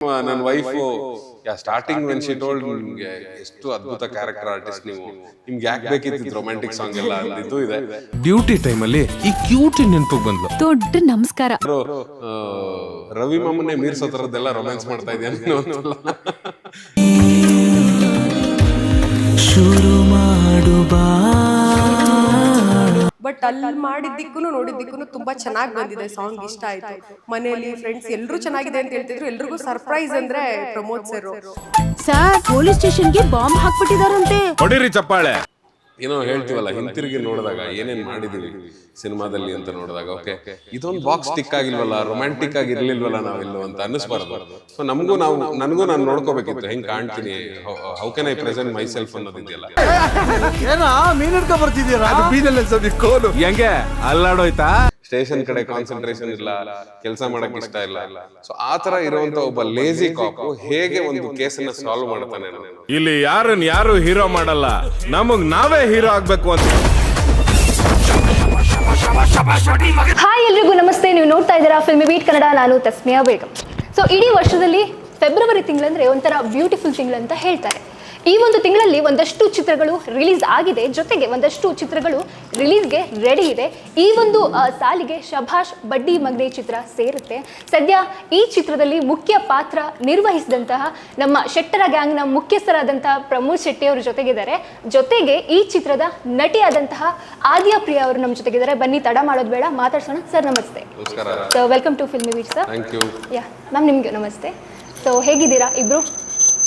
ನನ್ನ wife starting when she told ನಿಮ್ಗೆ ಎಷ್ಟು ಅದ್ಭುತ ಕ್ಯಾರೆಕ್ಟರ್ ಆರ್ಟಿಸ್ಟ್ ನೀವು. ನಿಮ್ಗೆ ಯಾಕೆ ಬೇಕಿತ್ತು ರೊಮ್ಯಾಂಟಿಕ್ ಸಾಂಗ್ ಎಲ್ಲ ಅಂದಿದ್ದು ಇದೆ ಡ್ಯೂಟಿ ಟೈಮಲ್ಲಿ ಈ ಕ್ಯೂಟ್ ನೆನಪಿಗೆ ಬಂದ್ಲು. ದೊಡ್ಡ ನಮಸ್ಕಾರ. ರವಿ ಮಾಮನ್ನೇ ಮೀರ್ಸೋ ಥರದ್ದೆಲ್ಲ ರೊಮ್ಯಾನ್ಸ್ ಮಾಡ್ತಾ ಇದೆಯಾ ಬಟ್ ಅಲ್ಲಿ ಮಾಡಿದ್ದಕ್ಕೂ ನೋಡಿದ್ದಕ್ಕೂ ತುಂಬಾ ಚೆನ್ನಾಗಿ ಬಂದಿದೆ ಸಾಂಗ್ ಇಷ್ಟ ಆಯ್ತು. ಮನೆಯಲ್ಲಿ ಫ್ರೆಂಡ್ಸ್ ಎಲ್ಲರೂ ಚೆನ್ನಾಗಿದೆ ಅಂತ ಹೇಳ್ತಿದ್ರು ಎಲ್ರಿಗೂ ಸರ್ಪ್ರೈಸ್ ಅಂದ್ರೆ ಪ್ರಮೋದ್ ಸರ್ ಸರ್ ಪೊಲೀಸ್ ಸ್ಟೇಷನ್ಗೆ ಬಾಂಬ್ ಹಾಕ್ಬಿಟ್ಟಿದಾರಂತೆ. ಹೊಡಿರಿ ಚಪ್ಪಾಳೆ. ಏನೋ ಹೇಳ್ತೀವಲ್ಲ ಹಿಂತಿರುಗಿ ನೋಡಿದಾಗ ಏನೇನ್ ಮಾಡಿದೀವಿ ಸಿನಿಮಾದಲ್ಲಿ ಅಂತ ನೋಡಿದಾಗ ಓಕೆ ಇದೊಂದು ಬಾಕ್ಸ್ ಟಿಕ್ ಆಗಿಲ್ವಲ್ಲ ರೊಮ್ಯಾಂಟಿಕ್ ಆಗಿ ಇರ್ಲಿಲ್ವಲ್ಲ ನಾವೆಲ್ಲೋ ಅಂತ ಅನ್ನಿಸ್ಬಾರ್ದು ಸೊ ನಮಗೂ ನಾವು ನನಗೂ ನಾನು ನೋಡ್ಕೋಬೇಕಿತ್ತು ಹೆಂಗ್ ಕಾಣ್ತೀನಿ how can I present myself ಅನ್ನೋದಿದೆಯಲ್ಲ ಏನೋ ಮೀನ್ ಹಿಡ್ಕೊ ಬರ್ತಿದ್ದೀರಾ ಹೆಂಗೆ ಅಲ್ಲಾಡೋಯ್ತಾ ಸ್ಟೇಷನ್ ಕಡೆ ಕಾನ್ಸಂಟ್ರೇಷನ್ ಇಲ್ಲ ಕೆಲಸ ಮಾಡಕ್ ಇಷ್ಟ ಇಲ್ಲ. ಸೊ ಆ ತರ ಇರುವಂತ ಒಬ್ಬ ಲೇಜಿ ಕಾಪು ಹೇಗೆ ಒಂದು ಕೇಸನ್ನ ಸಾಲ್ವ್ ಮಾಡ್ತಾನೆ. ಇಲ್ಲಿ ಯಾರನ್ನ ಯಾರು ಹೀರೋ ಮಾಡಲ್ಲ? ನಮಗ್ ನಾವೇ ಹೀರೋ ಆಗ್ಬೇಕು ಅಂತ. ಹಾಯ್ ಎಲ್ರಿಗೂ ನಮಸ್ತೆ. ನೀವು ನೋಡ್ತಾ ಇದ್ದೀರಾ ಫಿಲ್ಮಿ ಬೀಟ್ ಕನ್ನಡ ನಾನು ತಸ್ಮಿಯಾ ಬೇಗಂ. ಸೊ ಇಡೀ ವರ್ಷದಲ್ಲಿ ಫೆಬ್ರವರಿ ತಿಂಗಳಂದ್ರೆ ಒಂಥರ ಬ್ಯೂಟಿಫುಲ್ ತಿಂಗಳಂತ ಅಂತ ಹೇಳ್ತಾರೆ. ಈ ಒಂದು ತಿಂಗಳಲ್ಲಿ ಒಂದಷ್ಟು ಚಿತ್ರಗಳು ರಿಲೀಸ್ ಆಗಿದೆ. ಜೊತೆಗೆ ಒಂದಷ್ಟು ಚಿತ್ರಗಳು ರಿಲೀಸ್ಗೆ ರೆಡಿ ಇದೆ. ಈ ಒಂದು ಸಾಲಿಗೆ ಶಭಾಷ್ ಬಡ್ಡಿ ಮಗ್ನೆ ಚಿತ್ರ ಸೇರುತ್ತೆ. ಸದ್ಯ ಈ ಚಿತ್ರದಲ್ಲಿ ಮುಖ್ಯ ಪಾತ್ರ ನಿರ್ವಹಿಸಿದಂತಹ ನಮ್ಮ ಶೆಟ್ಟರ ಗ್ಯಾಂಗ್ನ ಮುಖ್ಯಸ್ಥರಾದಂತಹ ಪ್ರಮೋದ್ ಶೆಟ್ಟಿ ಅವರು ಜೊತೆಗಿದ್ದಾರೆ. ಜೊತೆಗೆ ಈ ಚಿತ್ರದ ನಟಿಯಾದಂತಹ ಆದ್ಯ ಪ್ರಿಯಾ ಅವರು ನಮ್ಮ ಜೊತೆಗಿದ್ದಾರೆ. ಬನ್ನಿ ತಡ ಮಾಡೋದು ಬೇಡ ಮಾತಾಡ್ಸೋಣ. ಸರ್ ನಮಸ್ತೆ. So welcome to Filmibeat sir yeah ma'am ನಿಮಗೆ ನಮಸ್ತೆ. ಸೊ ಹೇಗಿದ್ದೀರಾ? ಇಬ್ರು?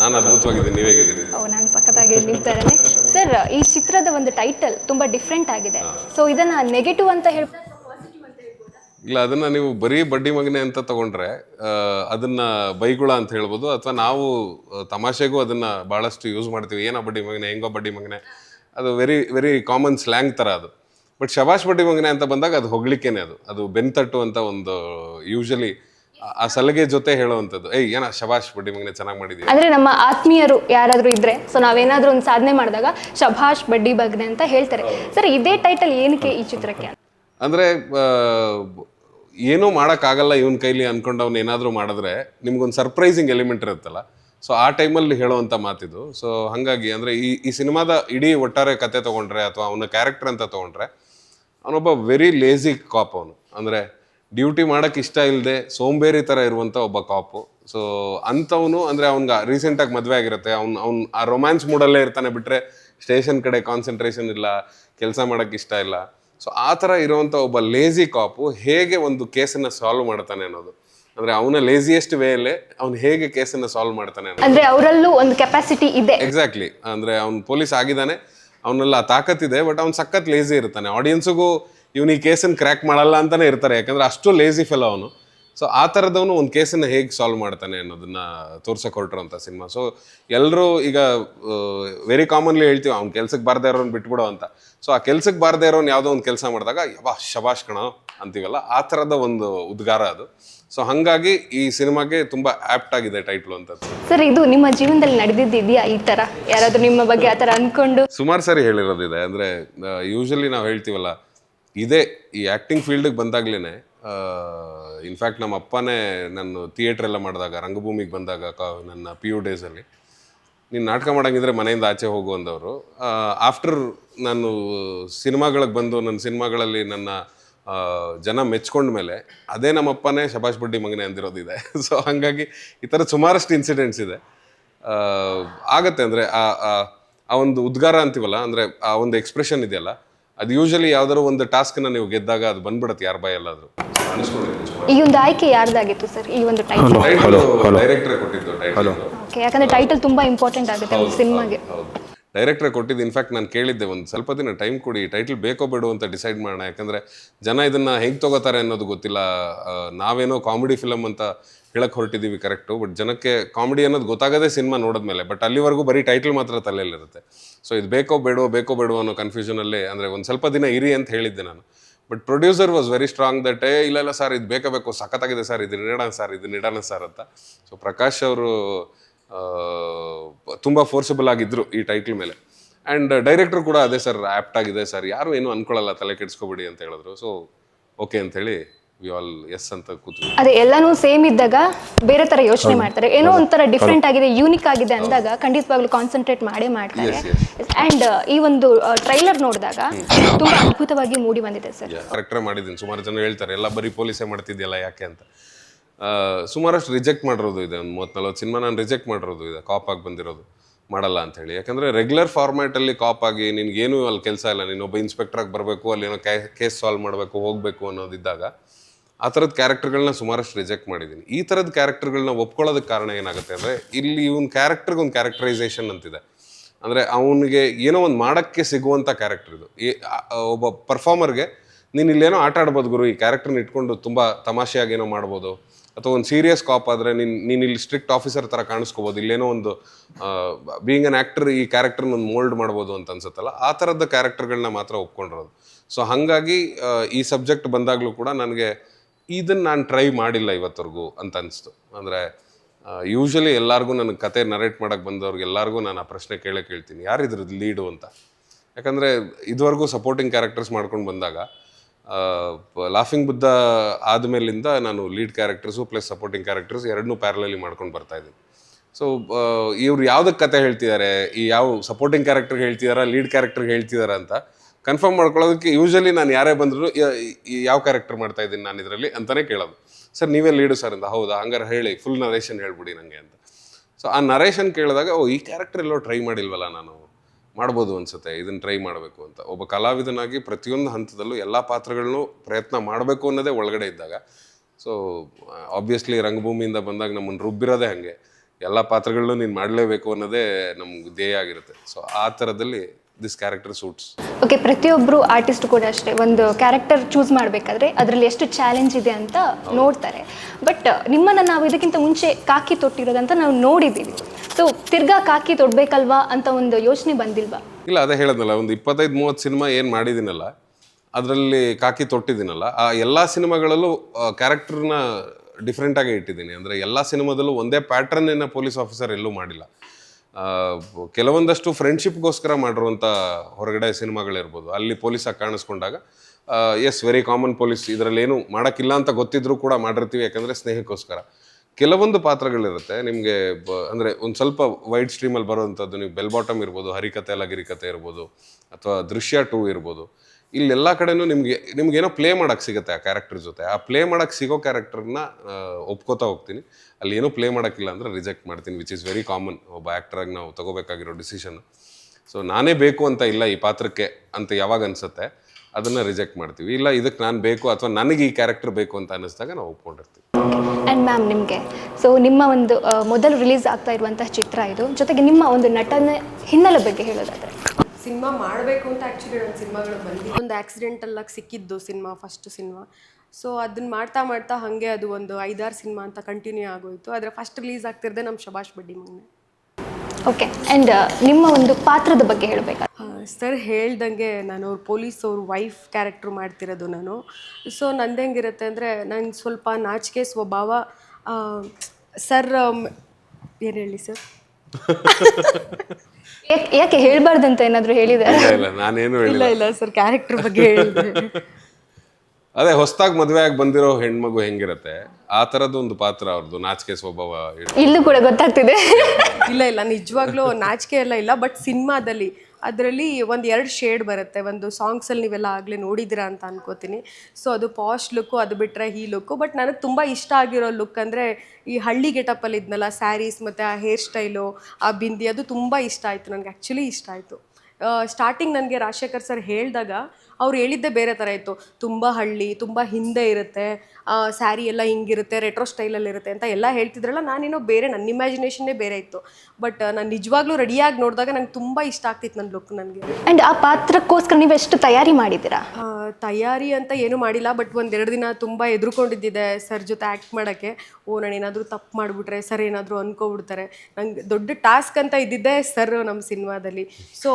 ನಾನು ಅದ್ಭುತವಾಗಿದ್ದೀನಿ ನೀವೇ ಹೇಗಿದ್ದೀರಿ? ಓ ನಾನು ಸಖತ್ತಾಗಿ ನಿಲ್ತಾರನೆ ಸರ್ ಈ ಚಿತ್ರದ ಒಂದು ಟೈಟಲ್ ತುಂಬಾ ಡಿಫ್ರೆಂಟ್ ಆಗಿದೆ. ಸೊ ಇದನ್ನ ನೆಗೆಟಿವ್ ಅಂತ ಹೇಳ್ಬೋದು ಇಲ್ಲ ಅದನ್ನ ನೀವು ಬರೀ ಬಡ್ಡಿ ಮಗನೆ ಅಂತ ತಗೊಂಡ್ರೆ ಅದನ್ನು ಬೈಗುಳ ಅಂತ ಹೇಳ್ಬೋದು ಅಥವಾ ನಾವು ತಮಾಷೆಗೂ ಅದನ್ನ ಬಹಳಷ್ಟು ಯೂಸ್ ಮಾಡ್ತೀವಿ. ಏನೋ ಬಡ್ಡಿ ಮಗನೆ ಹೆಂಗೋ ಬಡ್ಡಿ ಮಗನೆ. ಅದು ವೆರಿ ವೆರಿ ಕಾಮನ್ ಸ್ಲ್ಯಾಂಗ್ ತರ ಅದು. ಬಟ್ ಶಬಾಷ್ ಬಡ್ಡಿ ಮಗನೆ ಅಂತ ಬಂದಾಗ ಅದು ಹೊಗಳಿಕೆನೆ ಅದು. ಅದು ಬೆನ್ತಟ್ಟು ಅಂತ ಒಂದು ಯೂಶಲಿ ಆ ಸಲಗೆ ಜೊತೆ ಹೇಳುವಂಥದ್ದು. ಏಯ್ ಏನ ಶಬಾಷ್ ಬಡ್ಡಿ ಮಗನೆ ಚೆನ್ನಾಗಿ ಮಾಡಿದ್ದೀವಿ ಅಂದ್ರೆ ನಮ್ಮ ಆತ್ಮೀಯರು ಯಾರಾದರೂ ಇದ್ರೆ ಸೊ ನಾವೇನಾದರೂ ಒಂದು ಸಾಧನೆ ಮಾಡಿದಾಗ ಶಭಾಷ್ ಬಡ್ಡಿ ಬಗ್ನೆ ಅಂತ ಹೇಳ್ತಾರೆ. ಸರ್ ಇದೇ ಟೈಟಲ್ ಏನಕ್ಕೆ ಈ ಚಿತ್ರಕ್ಕೆ? ಅಂದ್ರೆ ಏನೂ ಮಾಡೋಕ್ಕಾಗಲ್ಲ ಇವನ ಕೈಲಿ ಅನ್ಕೊಂಡು ಅವ್ನು ಏನಾದರೂ ಮಾಡಿದ್ರೆ ನಿಮ್ಗೊಂದು ಸರ್ಪ್ರೈಸಿಂಗ್ ಎಲಿಮೆಂಟ್ ಇರುತ್ತಲ್ಲ. ಸೊ ಆ ಟೈಮಲ್ಲಿ ಹೇಳುವಂಥ ಮಾತಿದು. ಸೊ ಹಾಗಾಗಿ ಅಂದರೆ ಈ ಈ ಸಿನಿಮಾದ ಇಡೀ ಒಟ್ಟಾರೆ ಕತೆ ತೊಗೊಂಡ್ರೆ ಅಥವಾ ಅವನ ಕ್ಯಾರೆಕ್ಟರ್ ಅಂತ ತೊಗೊಂಡ್ರೆ ಅವನೊಬ್ಬ ವೆರಿ ಲೇಜಿ ಕಾಪ್ ಅವನು. ಅಂದರೆ ಡ್ಯೂಟಿ ಮಾಡೋಕ್ಕೆ ಇಷ್ಟ ಇಲ್ಲದೆ ಸೋಂಬೇರಿ ಥರ ಇರುವಂಥ ಒಬ್ಬ ಕಾಪು. ಸೊ ಅಂಥವನು ಅಂದರೆ ಅವ್ನಿಗೆ ರೀಸೆಂಟಾಗಿ ಮದುವೆ ಆಗಿರುತ್ತೆ. ಅವ್ನು ಅವ್ನು ಆ ರೊಮ್ಯಾನ್ಸ್ ಮೂಡಲ್ಲೇ ಇರ್ತಾನೆ ಬಿಟ್ಟರೆ ಸ್ಟೇಷನ್ ಕಡೆ ಕಾನ್ಸಂಟ್ರೇಷನ್ ಇಲ್ಲ ಕೆಲಸ ಮಾಡೋಕ್ಕೆ ಇಷ್ಟ ಇಲ್ಲ. ಸೊ ಆ ಥರ ಇರುವಂಥ ಒಬ್ಬ ಲೇಜಿ ಕಾಪು ಹೇಗೆ ಒಂದು ಕೇಸನ್ನು ಸಾಲ್ವ್ ಮಾಡ್ತಾನೆ ಅನ್ನೋದು. ಅಂದರೆ ಅವನ ಲೇಸಿಯೆಸ್ಟ್ ವೇಯಲ್ಲೇ ಅವ್ನು ಹೇಗೆ ಕೇಸನ್ನು ಸಾಲ್ವ್ ಮಾಡ್ತಾನೆ ಅಂದ್ರೆ ಅವರಲ್ಲೂ ಒಂದು ಕೆಪಾಸಿಟಿ ಇದೆ. ಎಕ್ಸಾಕ್ಟ್ಲಿ ಅಂದ್ರೆ ಅವ್ನು ಪೊಲೀಸ್ ಆಗಿದ್ದಾನೆ ಅವನೆಲ್ಲ ತಾಕತ್ತಿದೆ ಬಟ್ ಅವ್ನು ಸಖತ್ ಲೇಜಿ ಇರ್ತಾನೆ. ಆಡಿಯನ್ಸಿಗೂ ಇವನು ಈ ಕೇಸನ್ನು ಕ್ರ್ಯಾಕ್ ಮಾಡಲ್ಲ ಅಂತಲೇ ಇರ್ತಾರೆ ಯಾಕಂದರೆ ಅಷ್ಟು ಲೇಜಿ ಫೆಲ್ ಅವನು. ಸೊ ಆ ಥರದವನು ಒಂದು ಕೇಸನ್ನು ಹೇಗೆ ಸಾಲ್ವ್ ಮಾಡ್ತಾನೆ ಅನ್ನೋದನ್ನ ತೋರ್ಸೋಕೆ ಹೊರಟಿರೋಂಥ ಸಿನಿಮಾ. ಸೊ ಎಲ್ಲರೂ ಈಗ ವೆರಿ ಕಾಮನ್ಲಿ ಹೇಳ್ತೀವಿ ಅವ್ನು ಕೆಲ್ಸಕ್ಕೆ ಬಾರದೇ ಇರೋನು ಬಿಟ್ಬಿಡೋ ಅಂತ. ಸೊ ಆ ಕೆಲ್ಸಕ್ಕೆ ಬಾರದೇ ಇರೋನು ಯಾವುದೋ ಒಂದು ಕೆಲಸ ಮಾಡಿದಾಗ ಯಾವ ಶಬಾಷ್ ಕಣ ಅಂತೀವಲ್ಲ ಆ ಥರದ ಒಂದು ಉದ್ಗಾರ ಅದು. ಸೊ ಹಾಗಾಗಿ ಈ ಸಿನಿಮಾಗೆ ತುಂಬ ಆ್ಯಪ್ಟ್ ಆಗಿದೆ ಟೈಟ್ಲು ಅಂತ. ಸರ್ ಇದು ನಿಮ್ಮ ಜೀವನದಲ್ಲಿ ನಡೆದಿದ್ದಿದೆಯಾ ಈ ತರ? ಯಾರಾದರೂ ನಿಮ್ಮ ಬಗ್ಗೆ ಆ ತರ ಅನ್ಕೊಂಡು? ಸುಮಾರು ಸರಿ ಹೇಳಿರೋದಿದೆ. ಅಂದರೆ ಯೂಶಲಿ ನಾವು ಹೇಳ್ತೀವಲ್ಲ ಇದೇ ಈ ಆ್ಯಕ್ಟಿಂಗ್ ಫೀಲ್ಡಿಗೆ ಬಂದಾಗ್ಲೇ ಇನ್ಫ್ಯಾಕ್ಟ್ ನಮ್ಮ ಅಪ್ಪನೇ ನಾನು ಥಿಯೇಟ್ರ್ ಎಲ್ಲ ಮಾಡಿದಾಗ, ರಂಗಭೂಮಿಗೆ ಬಂದಾಗ ಕ, ನನ್ನ ಪಿ ಯು ಡೇಸಲ್ಲಿ ನೀನು ನಾಟಕ ಮಾಡಂಗಿದ್ರೆ ಮನೆಯಿಂದ ಆಚೆ ಹೋಗು ಅಂದವರು. ಆಫ್ಟರ್ ನಾನು ಸಿನಿಮಾಗಳಿಗೆ ಬಂದು, ನನ್ನ ಸಿನಿಮಾಗಳಲ್ಲಿ ನನ್ನ ಜನ ಮೇಲೆ ಅದೇ ನಮ್ಮಪ್ಪನೇ ಶಬಾಷ್ ಬಡ್ಡಿ ಮಗನೇ ಅಂದಿರೋದಿದೆ ಸೊ ಹಾಗಾಗಿ ಈ ಥರ ಸುಮಾರಷ್ಟು ಇನ್ಸಿಡೆಂಟ್ಸ್ ಇದೆ. ಆಗತ್ತೆ ಅಂದರೆ ಆ ಒಂದು ಉದ್ಗಾರ ಅಂತೀವಲ್ಲ, ಅಂದರೆ ಆ ಒಂದು ಎಕ್ಸ್ಪ್ರೆಷನ್ ಇದೆಯಲ್ಲ ಅದು ಯೂಶಲಿ ಯಾವ್ದಾದ್ರು ಒಂದು ಟಾಸ್ಕ್ನ ನೀವು ಗೆದ್ದಾಗ ಅದು ಬಂದ್ಬಿಡುತ್ತೆ ಯಾರ ಬಾಯಲ್ಲಾದರೂ ಈ ಒಂದು ಆಯ್ಕೆ ಯಾರ್ದಾಗಿತ್ತು ಸರ್? ಈ ಒಂದು ಟೈಟಲ್ ಡೈರೆಕ್ಟರ್ ಕೊಟ್ಟಿದ್ದು ಟೈಟಲ್ ಓಕೆ ಯಾಕಂದ್ರೆ ಟೈಟಲ್ ತುಂಬಾ ಇಂಪಾರ್ಟೆಂಟ್ ಆಗುತ್ತೆ ಒಂದು ಸಿನಿಮಾಗೆ ಡೈರೆಕ್ಟ್ರೇ ಕೊಟ್ಟಿದ್ದು ಇನ್ಫ್ಯಾಕ್ಟ್ ನಾನು ಕೇಳಿದ್ದೆ ಒಂದು ಸ್ವಲ್ಪ ದಿನ ಟೈಮ್ ಕೊಡಿ ಟೈಟಲ್ ಬೇಕೋ ಬೇಡೋ ಅಂತ ಡಿಸೈಡ್ ಮಾಡೋಣ. ಯಾಕಂದರೆ ಜನ ಇದನ್ನು ಹೆಂಗೆ ತಗೋತಾರೆ ಅನ್ನೋದು ಗೊತ್ತಿಲ್ಲ. ನಾವೇನೋ ಕಾಮಿಡಿ ಫಿಲಮ್ ಅಂತ ಹೇಳಕ್ಕೆ ಹೊರಟಿದ್ದೀವಿ ಕರೆಕ್ಟು ಬಟ್ ಜನಕ್ಕೆ ಕಾಮಿಡಿ ಅನ್ನೋದು ಗೊತ್ತಾಗದೇ ಸಿನಿಮಾ ನೋಡಿದ್ಮೇಲೆ. ಬಟ್ ಅಲ್ಲಿವರೆಗೂ ಬರೀ ಟೈಟಲ್ ಮಾತ್ರ ತಲೆಯಲ್ಲಿರುತ್ತೆ. ಸೊ ಇದು ಬೇಕೋ ಬೇಡೋ ಬೇಕೋ ಬೇಡೋ ಅನ್ನೋ ಕನ್ಫ್ಯೂಷನಲ್ಲಿ ಅಂದರೆ ಒಂದು ಸ್ವಲ್ಪ ದಿನ ಇರಿ ಅಂತ ಹೇಳಿದ್ದೆ ನಾನು. But producer was very strong that ಏ ಇಲ್ಲ ಸರ್ ಇದು ಬೇಕೇ ಬೇಕು. ಸಖತ್ತಾಗಿದೆ ಸರ್ ಇದು ಇಡೋಣ ಸರ್ ಇದು ಇಡೋಣ ಸರ್ ಅಂತ. ಸೊ ಪ್ರಕಾಶ್ ಅವರು ತುಂಬ ಫೋರ್ಸಬಲ್ ಆಗಿದ್ರು ಈ ಟೈಟ್ಲ್ ಮೇಲೆ. ಆ್ಯಂಡ್ ಡೈರೆಕ್ಟರ್ ಕೂಡ ಅದೇ ಸರ್ ಆ್ಯಪ್ಟ್ ಆಗಿದೆ ಸರ್ ಯಾರು ಏನು ಅನ್ಕೊಳ್ಳಲ್ಲ ತಲೆ ಕೆಡಿಸ್ಕೊಬಿಡಿ ಅಂತ ಹೇಳಿದ್ರು. ಸೊ ಓಕೆ ಅಂತೇಳಿ ವಿ ಆಲ್ ಎಸ್ ಅಂತ ಕೂತ್ವಿ. ಅದೇ ಎಲ್ಲಾನು ಸೇಮ್ ಇದ್ದಾಗ ಬೇರೆ ತರ ಯೋಚನೆ ಮಾಡ್ತಾರೆ. ಏನೋ ಒಂಥರ ಡಿಫ್ರೆಂಟ್ ಆಗಿದೆ ಯೂನಿಕ್ ಆಗಿದೆ ಅಂದಾಗ ಖಂಡಿತವಾಗ್ಲೂ ಕಾನ್ಸಂಟ್ರೇಟ್ ಮಾಡೇ ಮಾಡ್ತಾರೆ. ಅಂಡ್ ಈ ಒಂದು ಟ್ರೈಲರ್ ನೋಡಿದಾಗ ತುಂಬಾ ಅದ್ಭುತವಾಗಿ ಮೂಡಿ ಬಂದಿದೆ ಸರ್ ಕರೆಕ್ಟೇ ಮಾಡಿದ್ದೀನಿ. ಸುಮಾರು ಜನ ಹೇಳ್ತಾರೆ ಎಲ್ಲ ಬರೀ ಪೊಲೀಸೇ ಮಾಡ್ತಿದ್ಯಲ್ಲ ಯಾಕೆ? ಅಂತ. ಸುಮಾರಷ್ಟು ರಿಜೆಕ್ಟ್ ಮಾಡಿರೋದು ಇದೆ. ಒಂದು ಮೂವತ್ತು ನಲ್ವತ್ತು ಸಿನಿಮಾ ನಾನು ರಿಜೆಕ್ಟ್ ಮಾಡಿರೋದು ಇದೆ. ಕಾಪ್ ಆಗಿ ಬಂದಿರೋದು. ಮಾಡಲ್ಲ ಅಂತ ಹೇಳಿ. ಯಾಕಂದ್ರೆ ರೆಗ್ಯುಲರ್ ಫಾರ್ಮ್ಯಾಟಲ್ಲಿ ಕಾಪ್ ಆಗಿ ನಿನಗೇನು ಅಲ್ಲಿ ಕೆಲಸ ಇಲ್ಲ. ನೀನು ಒಬ್ಬ ಇನ್ಸ್ಪೆಕ್ಟ್ರಾಗಿ ಬರಬೇಕು, ಅಲ್ಲಿ ಏನೋ ಕೇಸ್ ಸಾಲ್ವ್ ಮಾಡಬೇಕು, ಹೋಗಬೇಕು ಅನ್ನೋದಿದ್ದಾಗ ಆ ಥರದ ಕ್ಯಾರೆಕ್ಟರ್ಗಳನ್ನ ಸುಮಾರಷ್ಟು ರಿಜೆಕ್ಟ್ ಮಾಡಿದ್ದೀನಿ ಈ ಥರದ ಕ್ಯಾರೆಕ್ಟರ್ಗಳನ್ನ ಒಪ್ಕೊಳ್ಳೋದಕ್ಕೆ ಕಾರಣ ಏನಾಗುತ್ತೆ ಅಂದರೆ ಇಲ್ಲಿ ಇವನ್ ಕ್ಯಾರೆಕ್ಟರ್ಗೆ ಒಂದು ಕ್ಯಾರೆಕ್ಟರೈಸೇಷನ್ ಅಂತಿದೆ. ಅಂದರೆ ಅವನಿಗೆ ಏನೋ ಒಂದು ಮಾಡೋಕ್ಕೆ ಸಿಗುವಂಥ ಕ್ಯಾರೆಕ್ಟರ್ ಇದು. ಒಬ್ಬ ಪರ್ಫಾರ್ಮರ್ಗೆ ನೀನು ಇಲ್ಲೇನೋ ಆಟ ಆಡ್ಬೋದು ಗುರು. ಈ ಕ್ಯಾರೆಕ್ಟರ್ನ ಇಟ್ಕೊಂಡು ತುಂಬ ತಮಾಷೆಯಾಗಿ ಏನೋ ಮಾಡ್ಬೋದು. ಅಥವಾ ಒಂದು ಸೀರಿಯಸ್ ಕಾಪ್ ಆದರೆ ನೀನು ನೀನು ಇಲ್ಲಿ ಸ್ಟ್ರಿಕ್ಟ್ ಆಫೀಸರ್ ಥರ ಕಾಣಿಸ್ಕೋಬೋದು. ಇಲ್ಲೇನೋ ಒಂದು ಬೀಯಿಂಗ್ ಅನ್ ಆ್ಯಕ್ಟರ್ ಈ ಕ್ಯಾರೆಕ್ಟರ್ನ ಒಂದು ಮೋಲ್ಡ್ ಮಾಡ್ಬೋದು ಅಂತ ಅನ್ಸುತ್ತಲ್ಲ, ಆ ಥರದ ಕ್ಯಾರೆಕ್ಟರ್ಗಳನ್ನ ಮಾತ್ರ ಒಪ್ಕೊಂಡಿರೋದು. ಸೊ ಹಾಗಾಗಿ ಈ ಸಬ್ಜೆಕ್ಟ್ ಬಂದಾಗಲೂ ಕೂಡ ನನಗೆ ಇದನ್ನು ನಾನು ಟ್ರೈ ಮಾಡಿಲ್ಲ ಇವತ್ತರೆಗೂ ಅಂತ ಅನಿಸ್ತು. ಅಂದರೆ ಯೂಶಲಿ ಎಲ್ಲರಿಗೂ ನನಗೆ ಕತೆ ನರೇಟ್ ಮಾಡೋಕ್ಕೆ ಬಂದವ್ರಿಗೆ ಎಲ್ಲರಿಗೂ ನಾನು ಆ ಪ್ರಶ್ನೆ ಕೇಳೇ ಕೇಳ್ತೀನಿ. ಯಾರು ಇದ್ರದ್ದು ಲೀಡು ಅಂತ. ಯಾಕಂದರೆ, ಇದುವರೆಗೂ ಸಪೋರ್ಟಿಂಗ್ ಕ್ಯಾರೆಕ್ಟರ್ಸ್ ಮಾಡ್ಕೊಂಡು ಬಂದಾಗ ಲಾಫಿಂಗ್ ಬುದ್ಧ ಆದಮೇಲಿಂದ ನಾನು lead characters plus supporting characters ಎರಡನ್ನೂ ಪ್ಯಾರಲಲ್ಲಿ ಮಾಡ್ಕೊಂಡು ಬರ್ತಾ ಇದ್ದೀನಿ. ಸೊ ಇವ್ರು ಯಾವುದಕ್ಕೆ ಕತೆ ಹೇಳ್ತಿದ್ದಾರೆ ಈ ಯಾವ ಸಪೋರ್ಟಿಂಗ್ ಕ್ಯಾರೆಕ್ಟರ್ಗೆ ಹೇಳ್ತಿದಾರಾ ಲೀಡ್ ಕ್ಯಾರೆಕ್ಟರ್ಗೆ ಹೇಳ್ತಿದಾರಾ ಅಂತ ಕನ್ಫರ್ಮ್ ಮಾಡ್ಕೊಳ್ಳೋದಕ್ಕೆ ಯೂಶಲಿ ನಾನು ಯಾರೇ ಬಂದರೂ ಯಾವ ಕ್ಯಾರೆಕ್ಟರ್ ಮಾಡ್ತಾ ಇದ್ದೀನಿ ನಾನು ಇದರಲ್ಲಿ ಅಂತಲೇ ಕೇಳೋದು. ಸರ್ ನೀವೇ ಲೀಡು ಸರ್ ಅಂತ, ಹೌದಾ? ಹಂಗಾರೆ ಹೇಳಿ ಫುಲ್ ನರೇಷನ್ ಹೇಳ್ಬಿಡಿ ನನಗೆ ಅಂತ. ಸೊ ಆ ನರೇಷನ್ ಕೇಳಿದಾಗ, ಓ, ಈ ಕ್ಯಾರೆಕ್ಟರ್ ಎಲ್ಲೋ ಟ್ರೈ ಮಾಡಿಲ್ವಲ್ಲ ನಾನು. ಮಾಡ್ಬೋದು ಅನ್ಸುತ್ತೆ, ಇದನ್ನು ಟ್ರೈ ಮಾಡಬೇಕು ಅಂತ. ಒಬ್ಬ ಕಲಾವಿದನಾಗಿ ಪ್ರತಿಯೊಂದು ಹಂತದಲ್ಲೂ ಎಲ್ಲ ಪಾತ್ರಗಳನ್ನು ಪ್ರಯತ್ನ ಮಾಡಬೇಕು ಅನ್ನೋದೇ ಒಳಗಡೆ ಇದ್ದಾಗ ಸೊ ಆಬ್ವಿಯಸ್ಲಿ ರಂಗಭೂಮಿಯಿಂದ ಬಂದಾಗ ನಮ್ಮನ್ನು ರುಬ್ಬಿರೋದೇ ಹಾಗೆ. ಎಲ್ಲ ಪಾತ್ರಗಳನ್ನೂ ನೀನು ಮಾಡಲೇಬೇಕು ಅನ್ನೋದೇ ನಮ್ಗೆ ಧ್ಯೇಯ ಆಗಿರುತ್ತೆ. ಸೊ ಆ ಥರದಲ್ಲಿ ದಿಸ್ ಕ್ಯಾರೆಕ್ಟರ್ ಸೂಟ್ಸ್ ಓಕೆ ಪ್ರತಿಯೊಬ್ಬರು ಆರ್ಟಿಸ್ಟ್ ಕೂಡ ಅಷ್ಟೇ ಒಂದು ಕ್ಯಾರೆಕ್ಟರ್ ಚೂಸ್ ಮಾಡಬೇಕಾದ್ರೆ ಅದರಲ್ಲಿ ಎಷ್ಟು ಚಾಲೆಂಜ್ ಇದೆ ಅಂತ ನೋಡ್ತಾರೆ. ಬಟ್ ನಿಮ್ಮನ್ನು ನಾವು ಇದಕ್ಕಿಂತ ಮುಂಚೆ ಕಾಕಿ ತೊಟ್ಟಿರೋದಂತ ನಾವು ನೋಡಿದ್ದೀವಿ. ಸೊ ತಿರ್ಗಾ ಕಾಕಿ ತೊಡ್ಬೇಕಲ್ವಾ ಅಂತ ಒಂದು ಯೋಚನೆ ಬಂದಿಲ್ವಾ? ಇಲ್ಲ ಅದೇ ಹೇಳೋದಲ್ಲ ಒಂದು ಇಪ್ಪತ್ತೈದು ಮೂವತ್ತು ಸಿನಿಮಾ ಏನು ಮಾಡಿದ್ದೀನಲ್ಲ ಅದರಲ್ಲಿ ಕಾಕಿ ತೊಟ್ಟಿದ್ದೀನಲ್ಲ ಆ ಎಲ್ಲ ಸಿನಿಮಾಗಳಲ್ಲೂ ಕ್ಯಾರೆಕ್ಟರ್ನ ಡಿಫ್ರೆಂಟಾಗಿ ಇಟ್ಟಿದ್ದೀನಿ. ಅಂದರೆ ಎಲ್ಲ ಸಿನಿಮಾದಲ್ಲೂ ಒಂದೇ ಪ್ಯಾಟ್ರನ್ನಿನ ಪೊಲೀಸ್ ಆಫೀಸರ್ ಎಲ್ಲೂ ಮಾಡಿಲ್ಲ. ಕೆಲವೊಂದಷ್ಟು ಫ್ರೆಂಡ್ಶಿಪ್ಗೋಸ್ಕರ ಮಾಡಿರುವಂಥ ಹೊರಗಡೆ ಸಿನಿಮಾಗಳಿರ್ಬೋದು. ಅಲ್ಲಿ ಪೊಲೀಸಾಗಿ ಕಾಣಿಸ್ಕೊಂಡಾಗ ಎಸ್ ವೆರಿ ಕಾಮನ್ ಪೊಲೀಸ್ ಇದರಲ್ಲಿ ಏನು ಮಾಡೋಕ್ಕಿಲ್ಲ ಅಂತ ಗೊತ್ತಿದ್ರೂ ಕೂಡ ಮಾಡಿರ್ತೀವಿ, ಯಾಕಂದರೆ ಸ್ನೇಹಕ್ಕೋಸ್ಕರ. ಕೆಲವೊಂದು ಪಾತ್ರಗಳಿರುತ್ತೆ, ನಿಮಗೆ ಬ, ಅಂದರೆ ಒಂದು ಸ್ವಲ್ಪ ವೈಡ್ ಸ್ಟ್ರೀಮಲ್ಲಿ ಬರುವಂಥದ್ದು ನೀವು ಬೆಲ್ ಬಾಟಮ್ ಇರ್ಬೋದು ಹರಿಕತೆ ಗಿರಿಕತೆ ಇರ್ಬೋದು, ಅಥವಾ ದೃಶ್ಯ ಟೂ ಇರ್ಬೋದು. ಇಲ್ಲೆಲ್ಲ ಕಡೆನೂ ನಿಮಗೆ, ನಿಮ್ಗೇನೋ ಪ್ಲೇ ಮಾಡೋಕ್ಕೆ ಸಿಗುತ್ತೆ ಆ ಕ್ಯಾರೆಕ್ಟರ್ ಜೊತೆ. ಆ ಪ್ಲೇ ಮಾಡೋಕ್ಕೆ ಸಿಗೋ ಕ್ಯಾರೆಕ್ಟರ್ನ ಒಪ್ಕೋತಾ ಹೋಗ್ತೀನಿ. ಅಲ್ಲಿ ಏನೂ ಪ್ಲೇ ಮಾಡೋಕ್ಕಿಲ್ಲ ಅಂದರೆ ರಿಜೆಕ್ಟ್ ಮಾಡ್ತೀನಿ ವಿಚ್ ಇಸ್ ವೆರಿ ಕಾಮನ್ ಒಬ್ಬ ಆ್ಯಕ್ಟ್ರಾಗಿ ನಾವು ತಗೋಬೇಕಾಗಿರೋ ಡಿಸಿಷನ್ ಸೊ ನಾನೇ ಬೇಕು ಅಂತ ಇಲ್ಲ ಈ ಪಾತ್ರಕ್ಕೆ ಅಂತ ಯಾವಾಗ ಅನಿಸುತ್ತೆ, ಅದನ್ನು ರಿಜೆಕ್ಟ್ ಮಾಡ್ತೀವಿ. ಇಲ್ಲ ಇದಕ್ಕೆ ನಾನು ಬೇಕು ಅಥವಾ ನನಗೆ ಈ ಕ್ಯಾರೆಕ್ಟರ್ ಬೇಕು ಅಂತ ಅನ್ನಿಸಿದಾಗ ನಾವು ಒಪ್ಕೊಂಡಿರ್ತೀವಿ. ಆ್ಯಂಡ್ ಮ್ಯಾಮ್ ನಿಮಗೆ ಸೊ ನಿಮ್ಮ ಒಂದು ಮೊದಲು ರಿಲೀಸ್ ಆಗ್ತಾ ಇರುವಂತಹ ಚಿತ್ರ ಇದು. ಜೊತೆಗೆ ನಿಮ್ಮ ಒಂದು ನಟನೆ ಹಿನ್ನೆಲೆ ಬಗ್ಗೆ ಹೇಳೋದಾದ್ರೆ. ಸಿನಿಮಾ ಮಾಡಬೇಕು ಅಂತ ಆ್ಯಕ್ಚುಲಿ ನನ್ನ ಸಿನಿಮಾಗಳು ಬಂದಿದ್ದು ಒಂದು ಆ್ಯಕ್ಸಿಡೆಂಟಲ್ಲಾಗಿ ಸಿಕ್ಕಿದ್ದು ಸಿನಿಮಾ ಫಸ್ಟ್ ಸಿನಿಮಾ. ಸೊ ಅದನ್ನ ಮಾಡ್ತಾ ಮಾಡ್ತಾ ಹಾಗೆ ಅದು ಒಂದು ಐದಾರು ಸಿನಿಮಾ ಅಂತ ಕಂಟಿನ್ಯೂ ಆಗೋಯಿತು. ಆದರೆ ಫಸ್ಟ್ ರಿಲೀಸ್ ಆಗ್ತಿರದೆ ನಮ್ಮ ಶಬಾಷ್ ಬಡ್ಡಿ ಮೊನ್ನೆ. ಓಕೆ ಆ್ಯಂಡ್ ನಿಮ್ಮ ಒಂದು ಪಾತ್ರದ ಬಗ್ಗೆ ಹೇಳಬೇಕು? ಸರ್ ಹೇಳ್ದಂಗೆ ನಾನು ಅವ್ರ ಪೊಲೀಸ್ ಅವ್ರ ವೈಫ್ ಕ್ಯಾರೆಕ್ಟ್ರ್ ಮಾಡ್ತಿರೋದು ನಾನು. ಸೊ ನಂದು ಹೆಂಗಿರುತ್ತೆ ಅಂದರೆ ನಂಗೆ ಸ್ವಲ್ಪ ನಾಚಿಕೆ ಸ್ವಭಾವ ಸರ್ ಏನು ಹೇಳಿ ಸರ್ ಯಾಕೆ ಯಾಕೆ ಹೇಳ್ಬಾರ್ದಂತ ಏನಾದರೂ ಹೇಳಿದ್ದಾರೆ ಇಲ್ಲ ಇಲ್ಲ ನಾನೇನು ಇಲ್ಲ ಹೇಳಿಲ್ಲ. ಇಲ್ಲ ಸರ್ ಕ್ಯಾರೆಕ್ಟರ್ ಬಗ್ಗೆ ಹೇಳಿದೆ. ಅದೇ ಹೊಸದಾಗಿ ಮದುವೆ ಆಗಿ ಬಂದಿರೋ ಹೆಣ್ಮಗು ಹೆಂಗಿರತ್ತೆ? ಆ ಥರದ್ದು ಒಂದು ಪಾತ್ರ ಅವ್ರದ್ದು ನಾಚಿಕೆ ಸ್ವಭಾವ ಇರುತ್ತೆ. ಇಲ್ಲೂ ಕೂಡ ಗೊತ್ತಾಗ್ತಿದೆ. ಇಲ್ಲ ಇಲ್ಲ ನಿಜವಾಗ್ಲೂ ನಾಚಿಕೆ ಎಲ್ಲ ಇಲ್ಲ ಬಟ್ ಸಿನಿಮಾದಲ್ಲಿ ಅದರಲ್ಲಿ ಒಂದು ಎರಡು ಶೇಡ್ ಬರುತ್ತೆ. ಒಂದು ಸಾಂಗ್ಸಲ್ಲಿ ನೀವೆಲ್ಲ ಆಗಲೇ ನೋಡಿದ್ದೀರಾ ಅಂತ ಅನ್ಕೋತೀನಿ. ಸೊ ಅದು ಪಾಶ್ ಲುಕ್ಕು ಅದು ಬಿಟ್ಟರೆ ಈ ಲುಕ್ಕು ಬಟ್ ನನಗೆ ತುಂಬ ಇಷ್ಟ ಆಗಿರೋ ಲುಕ್ ಅಂದರೆ ಈ ಹಳ್ಳಿ ಗೆಟಪ್ಪಲ್ಲಿ ಇದ್ನಲ್ಲ ಸ್ಯಾರೀಸ್ ಮತ್ತು ಆ ಹೇರ್ ಸ್ಟೈಲು ಆ ಬಿಂದಿ, ಅದು ತುಂಬ ಇಷ್ಟ ಆಯಿತು. ನನಗೆ ಆ್ಯಕ್ಚುಲಿ ಇಷ್ಟ ಆಯಿತು. ಸ್ಟಾರ್ಟಿಂಗ್ ನನಗೆ ರಾಜಶೇಖರ್ ಸರ್ ಹೇಳಿದಾಗ ಅವ್ರು ಹೇಳಿದ್ದೇ ಬೇರೆ ಥರ ಇತ್ತು. ತುಂಬ ಹಳ್ಳಿ ತುಂಬ ಹಿಂದೆ ಇರುತ್ತೆ. ಸ್ಯಾರಿ ಎಲ್ಲ ಹಿಂಗಿರುತ್ತೆ ರೆಟ್ರೋ ಸ್ಟೈಲಲ್ಲಿ ಇರುತ್ತೆ ಅಂತ ಎಲ್ಲ ಹೇಳ್ತಿದ್ರಲ್ಲ ನಾನೇನೋ ಬೇರೆ ನನ್ನ ಇಮ್ಯಾಜಿನೇಷನ್ನೇ ಬೇರೆ ಇತ್ತು. ಬಟ್ ನಾನು ನಿಜವಾಗ್ಲೂ ರೆಡಿಯಾಗಿ ನೋಡಿದಾಗ ನಂಗೆ ತುಂಬ ಇಷ್ಟ ಆಗ್ತಿತ್ತು ನನ್ನ ಲುಕ್ ನನಗೆ. ಆ್ಯಂಡ್ ಆ ಪಾತ್ರಕ್ಕೋಸ್ಕರ ನೀವು ಎಷ್ಟು ತಯಾರಿ ಮಾಡಿದ್ದೀರಾ? ತಯಾರಿ ಅಂತ ಏನೂ ಮಾಡಿಲ್ಲ ಬಟ್ ಒಂದೆರಡು ದಿನ ತುಂಬ ಎದುರುಕೊಂಡಿದ್ದಿದೆ ಸರ್ ಜೊತೆ ಆ್ಯಕ್ಟ್ ಮಾಡೋಕ್ಕೆ. ಓ ನಾನು ಏನಾದರೂ ತಪ್ಪು ಮಾಡಿಬಿಟ್ರೆ ಸರ್ ಏನಾದರೂ ಅನ್ಕೋಬಿಡ್ತಾರೆ. ನಂಗೆ ದೊಡ್ಡ ಟಾಸ್ಕ್ ಅಂತ ಇದ್ದಿದ್ದೆ ಸರ್ ನಮ್ಮ ಸಿನಿಮಾದಲ್ಲಿ ಸೊ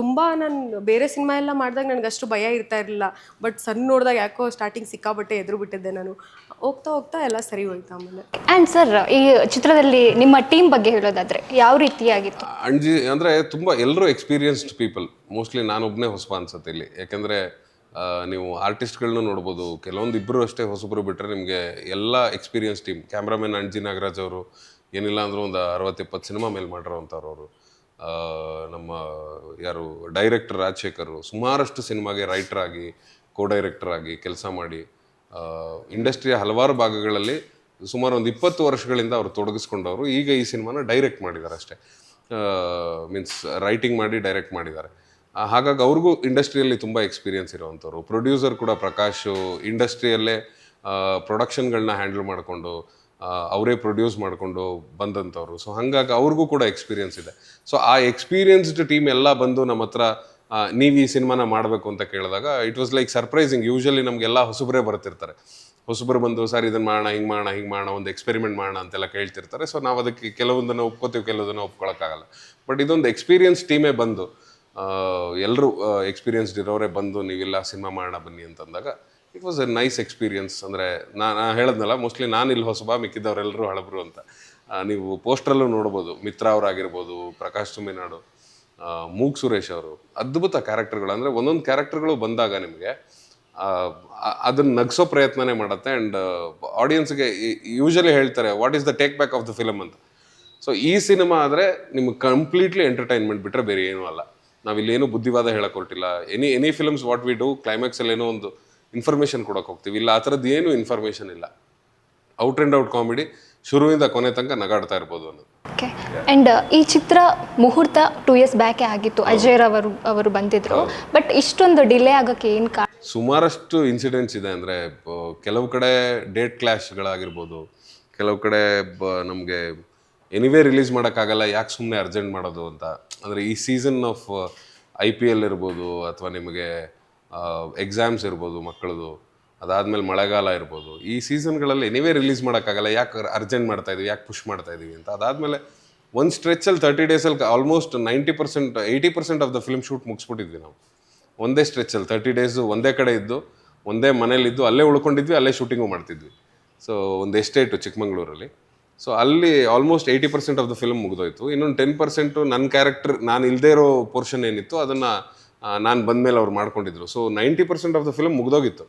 ತುಂಬ ನಾನು ಬೇರೆ ಸಿನಿಮಾ ಎಲ್ಲ ಮಾಡಿದಾಗ ನನಗೆ ಅಷ್ಟು ಭಯ ಇರ್ತಾ ಇರಲಿಲ್ಲ. ಬಟ್ ಸಣ್ಣ ನೋಡಿದಾಗ ಯಾಕೋ ಸ್ಟಾರ್ಟಿಂಗ್ ಸಿಕ್ಕಾಬಟ್ಟೆ ಎದುರು ಬಿಟ್ಟಿದ್ದೆ ನಾನು. ಹೋಗ್ತಾ ಹೋಗ್ತಾ ಎಲ್ಲ ಸರಿ ಹೋಯ್ತು ಆಮೇಲೆ. ಆ್ಯಂಡ್ ಸರ್ ಈ ಚಿತ್ರದಲ್ಲಿ ನಿಮ್ಮ ಟೀಮ್ ಬಗ್ಗೆ ಹೇಳೋದಾದ್ರೆ ಯಾವ ರೀತಿಯಾಗಿತ್ತು? ಅಂಜಿ ಅಂದರೆ ತುಂಬ ಎಲ್ಲರೂ ಎಕ್ಸ್ಪೀರಿಯನ್ಸ್ಡ್ ಪೀಪಲ್ ಮೋಸ್ಟ್ಲಿ ನಾನೊಬ್ಬನೇ ಹೊಸಬ ಅನ್ಸುತ್ತೆ ಇಲ್ಲಿ. ಯಾಕೆಂದರೆ ನೀವು ಆರ್ಟಿಸ್ಟ್ಗಳನ್ನೂ ನೋಡ್ಬೋದು. ಕೆಲವೊಂದು ಇಬ್ಬರು ಅಷ್ಟೇ ಹೊಸಬ್ರು ಬಿಟ್ಟರೆ ನಿಮಗೆ ಎಲ್ಲ ಎಕ್ಸ್ಪೀರಿಯನ್ಸ್ ಟೀಮ್ ಕ್ಯಾಮ್ರಾಮನ್ ಅಂಜಿ ನಾಗರಾಜ್ ಅವರು ಏನಿಲ್ಲ ಅಂದರೂ ಒಂದು ಅರವತ್ತೆಪ್ಪತ್ತು ಸಿನಿಮಾ ಮೇಲೆ ಮಾಡಿರೋವಂಥವ್ರು ಅವರು. ನಮ್ಮ ಯಾರು ಡೈರೆಕ್ಟರ್ ರಾಜಶೇಖರ್ ಸುಮಾರಷ್ಟು ಸಿನಿಮಾಗೆ ರೈಟರ್ ಆಗಿ ಕೋ ಡೈರೆಕ್ಟರ್ ಆಗಿ ಕೆಲಸ ಮಾಡಿ ಇಂಡಸ್ಟ್ರಿಯ ಹಲವಾರು ಭಾಗಗಳಲ್ಲಿ ಸುಮಾರು ಒಂದು ಇಪ್ಪತ್ತು ವರ್ಷಗಳಿಂದ ಅವರು ತೊಡಗಿಸ್ಕೊಂಡವರು. ಈಗ ಈ ಸಿನಿಮಾನ ಡೈರೆಕ್ಟ್ ಮಾಡಿದ್ದಾರೆ ಅಷ್ಟೇ. ಮೀನ್ಸ್ ರೈಟಿಂಗ್ ಮಾಡಿ ಡೈರೆಕ್ಟ್ ಮಾಡಿದ್ದಾರೆ. ಹಾಗಾಗಿ ಅವ್ರಿಗೂ ಇಂಡಸ್ಟ್ರಿಯಲ್ಲಿ ತುಂಬ ಎಕ್ಸ್ಪೀರಿಯನ್ಸ್ ಇರೋವಂಥವ್ರು. ಪ್ರೊಡ್ಯೂಸರ್ ಕೂಡ ಪ್ರಕಾಶು ಇಂಡಸ್ಟ್ರಿಯಲ್ಲೇ ಪ್ರೊಡಕ್ಷನ್ಗಳನ್ನ ಹ್ಯಾಂಡಲ್ ಮಾಡಿಕೊಂಡು ಅವರೇ ಪ್ರೊಡ್ಯೂಸ್ ಮಾಡಿಕೊಂಡು ಬಂದಂಥವ್ರು. ಸೊ ಹಾಗಾಗಿ ಅವ್ರಿಗೂ ಕೂಡ ಎಕ್ಸ್ಪೀರಿಯೆನ್ಸ್ ಇದೆ. ಸೊ ಆ ಎಕ್ಸ್ಪೀರಿಯೆನ್ಸ್ಡ್ ಟೀಮ್ ಎಲ್ಲ ಬಂದು ನಮ್ಮ ಹತ್ರ ನೀವು ಈ ಸಿನಿಮಾನ ಮಾಡಬೇಕು ಅಂತ ಕೇಳಿದಾಗ it was like surprising usually ನಮಗೆಲ್ಲ ಹೊಸಬರೇ ಬರ್ತಿರ್ತಾರೆ. ಹೊಸಬ್ರು ಬಂದು, ಸರ್ ಇದನ್ನು ಮಾಡೋಣ, ಹಿಂಗೆ ಮಾಡೋಣ ಹಿಂಗೆ ಮಾಡೋಣ, ಒಂದು ಎಕ್ಸ್ಪೆರಿಮೆಂಟ್ ಮಾಡೋಣ ಅಂತೆಲ್ಲ ಕೇಳ್ತಿರ್ತಾರೆ. ಸೊ ನಾವು ಅದಕ್ಕೆ ಕೆಲವೊಂದನ್ನು ಒಪ್ಕೋತೀವಿ, ಕೆಲವೊಂದನ್ನು ಒಪ್ಕೊಳ್ಳೋಕ್ಕಾಗಲ್ಲ ಬಟ್ ಇದೊಂದು ಎಕ್ಸ್ಪೀರಿಯನ್ಸ್ ಟೀಮೇ ಬಂದು ಎಲ್ಲರೂ ಎಕ್ಸ್ಪೀರಿಯೆನ್ಸ್ಡ್ ಇರೋರೇ ಬಂದು, ನೀವೆಲ್ಲ, ಸಿನಿಮಾ ಮಾಡೋಣ ಬನ್ನಿ ಅಂತಂದಾಗ it was a nice experience ಅಂದರೆ ನಾನು ಹೇಳಿದ್ನಲ್ಲ ಮೋಸ್ಟ್ಲಿ ನಾನು ಇಲ್ಲಿ ಹೊಸಬ ಮಿಕ್ಕಿದ್ದವರೆಲ್ಲರೂ ಹಳಬರು ಅಂತ. ನೀವು ಪೋಸ್ಟ್ರಲ್ಲೂ ನೋಡ್ಬೋದು. ಮಿತ್ರ ಅವರಾಗಿರ್ಬೋದು, ಪ್ರಕಾಶ್ ತುಮಿನಾಡು ಮೂಗ್ ಸುರೇಶ್ ಅವರು. ಅದ್ಭುತ ಕ್ಯಾರೆಕ್ಟರ್ಗಳು ಅಂದರೆ ಒಂದೊಂದು ಕ್ಯಾರೆಕ್ಟರ್ಗಳು ಬಂದಾಗ ನಿಮಗೆ ಅದನ್ನು ನಗ್ಸೋ ಪ್ರಯತ್ನನೇ ಮಾಡುತ್ತೆ. ಆ್ಯಂಡ್ ಆಡಿಯನ್ಸ್ಗೆ ಯೂಶಲಿ ಹೇಳ್ತಾರೆ what is the take back of the film ಅಂತ. ಸೊ ಈ ಸಿನಿಮಾ ಆದರೆ ನಿಮ್ಗೆ ಕಂಪ್ಲೀಟ್ಲಿ ಎಂಟರ್ಟೈನ್ಮೆಂಟ್ ಬಿಟ್ಟರೆ ಬೇರೆ ಏನೂ ಅಲ್ಲ. ನಾವಿಲ್ಲೇನು ಬುದ್ಧಿವಾದ ಹೇಳಕ್ ಹೊರಟಿಲ್ಲ. Any any films what we do ಕ್ಲೈಮ್ಯಾಕ್ಸಲ್ಲಿ ಏನೋ ಒಂದು ಇನ್ಫಾರ್ಮೇಷನ್ ಕೊಡೋಕೆ ಹೋಗ್ತೀವಿ. ಇಲ್ಲ ಆ ಥರದ್ದು ಏನು ಇನ್ಫಾರ್ಮೇಷನ್ ಇಲ್ಲ. ಔಟ್ ಆ್ಯಂಡ್ ಔಟ್ ಕಾಮಿಡಿ ಶುರುವಿಂದ ಕೊನೆ ತನಕ ನಗಾಡ್ತಾ ಇರ್ಬೋದು ಅನ್ನೋದು. ಓಕೆ ಆ್ಯಂಡ್ ಈ ಚಿತ್ರ ಮುಹೂರ್ತ ಟೂ ಇಯರ್ಸ್ ಬ್ಯಾಕೇ ಆಗಿತ್ತು. ಅಜಯ್ ಅವರು ಅವರು ಬಂದಿದ್ರು. ಬಟ್ ಇಷ್ಟೊಂದು ಡಿಲೇ ಆಗೋಕ್ಕೆ ಏನು ಕಾರಣ ಸುಮಾರಷ್ಟು ಇನ್ಸಿಡೆಂಟ್ಸ್ ಇದೆ ಅಂದರೆ ಕೆಲವು ಕಡೆ ಡೇಟ್ ಕ್ಲಾಶ್ಗಳಾಗಿರ್ಬೋದು ಕೆಲವು ಕಡೆ ನಮಗೆ ಎನಿವೇ ರಿಲೀಸ್ ಮಾಡೋಕ್ಕಾಗಲ್ಲ ಯಾಕೆ ಸುಮ್ಮನೆ ಅರ್ಜೆಂಟ್ ಮಾಡೋದು ಅಂತ. ಅಂದರೆ ಈ season of I P L ಇರ್ಬೋದು ಅಥವಾ ನಿಮಗೆ ಎಕ್ಸಾಮ್ಸ್ ಇರ್ಬೋದು ಮಕ್ಕಳದು, ಅದಾದಮೇಲೆ ಮಳೆಗಾಲ ಇರ್ಬೋದು. ಈ ಸೀಸನ್ಗಳಲ್ಲಿ ನೀವೇ ರಿಲೀಸ್ ಮಾಡೋಕ್ಕಾಗಲ್ಲ, ಯಾಕೆ ಅರ್ಜೆಂಟ್ ಮಾಡ್ತಾ ಇದೀವಿ, ಯಾಕೆ ಪುಷ್ ಮಾಡ್ತಾ ಇದೀವಿ ಅಂತ. ಅದಾದಮೇಲೆ ಒಂದು ಸ್ಟ್ರೆಚಲ್ಲಿ ತರ್ಟಿ ಡೇಸಲ್ಲಿ almost ninety percent eighty percent of the film shoot ಮುಗಿಸ್ಬಿಟ್ಟಿದ್ವಿ ನಾವು. ಒಂದೇ ಸ್ಟ್ರೆಚಲ್ಲಿ ತರ್ಟಿ ಡೇಸು ಒಂದೇ ಕಡೆ ಇದ್ದು, ಒಂದೇ ಮನೇಲಿದ್ದು ಅಲ್ಲೇ ಉಳ್ಕೊಂಡಿದ್ವಿ, ಅಲ್ಲೇ ಶೂಟಿಂಗು ಮಾಡ್ತಿದ್ವಿ. ಸೊ ಒಂದು ಎಸ್ಟೇಟು ಚಿಕ್ಕಮಂಗ್ಳೂರಲ್ಲಿ. ಸೊ ಅಲ್ಲಿ almost eighty percent of the film ಮುಗಿದೋಯ್ತು. ಇನ್ನೊಂದು ಟೆನ್ ಪರ್ಸೆಂಟು ನನ್ನ ಕ್ಯಾರೆಕ್ಟರ್ ನಾನು ಇಲ್ಲದೇ ಇರೋ ಪೋರ್ಷನ್ ಏನಿತ್ತು, ಅದನ್ನು ನಾನು ಬಂದಮೇಲೆ ಅವ್ರು ಮಾಡ್ಕೊಂಡಿದ್ರು. So ninety percent of the film ಮುಗ್ದೋಗಿತ್ತು.